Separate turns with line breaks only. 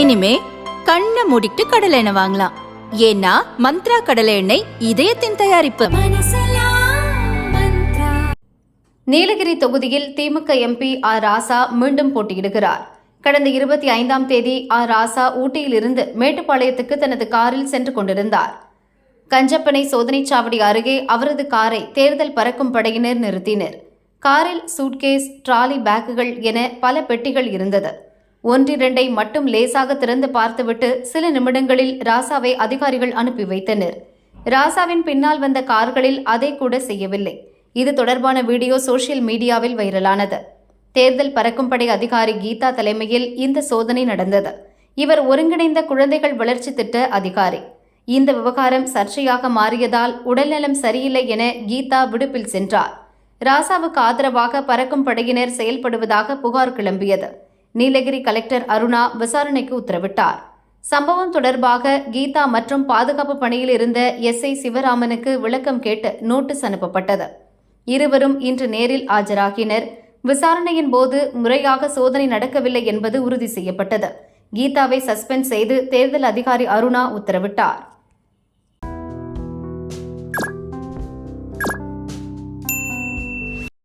இனிமே கண்ணை மூடிட்டு கடலை எண்ணெய் வாங்கலாம். ஏன்னா மந்த்ரா கடலை எண்ணெய் இதயத்தின் தயாரிப்பு.
நீலகிரி தொகுதியில் திமுக எம்பி ஆர் ராசா மீண்டும் போட்டியிடுகிறார். கடந்த இருபத்தி ஐந்தாம் தேதி ஆர் ராசா ஊட்டியிலிருந்து மேட்டுப்பாளையத்துக்கு தனது காரில் சென்று கொண்டிருந்தார். கஞ்சப்பனை சோதனைச் சாவடி அருகே அவரது காரை தேர்தல் பறக்கும் படையினர் நிறுத்தினர். காரில் சூட்கேஸ் டிராலி பேக்குகள் என பல பெட்டிகள் இருந்தது. ஒன்றிரண்டை மட்டும் லேசாக திறந்து பார்த்துவிட்டு சில நிமிடங்களில் ராசாவை அதிகாரிகள் அனுப்பி வைத்தனர். ராசாவின் பின்னால் வந்த கார்களில் அதை கூட செய்யவில்லை. இது தொடர்பான வீடியோ சோசியல் மீடியாவில் வைரலானது. தேர்தல் பறக்கும் படை அதிகாரி கீதா தலைமையில் இந்த சோதனை நடந்தது. இவர் ஒருங்கிணைந்த குழந்தைகள் வளர்ச்சி திட்ட அதிகாரி. இந்த விவகாரம் சர்ச்சையாக மாறியதால் உடல்நலம் சரியில்லை என கீதா விடுப்பில் சென்றார். ராசாவுக்கு ஆதரவாக பறக்கும் படையினர் செயல்படுவதாக புகார் கிளம்பியது. நீலகிரி கலெக்டர் அருணா விசாரணைக்கு உத்தரவிட்டார். சம்பவம் தொடர்பாக கீதா மற்றும் பாதுகாப்பு பணியில் இருந்த எஸ். ஐ. சிவராமனுக்கு விளக்கம் கேட்டு நோட்டீஸ் அனுப்பப்பட்டது. இருவரும் இன்று நேரில் ஆஜராகினர். விசாரணையின் போது முறையாக சோதனை நடக்கவில்லை என்பது உறுதி செய்யப்பட்டது. கீதாவை சஸ்பெண்ட் செய்து தேர்தல் அதிகாரி அருணா உத்தரவிட்டார்.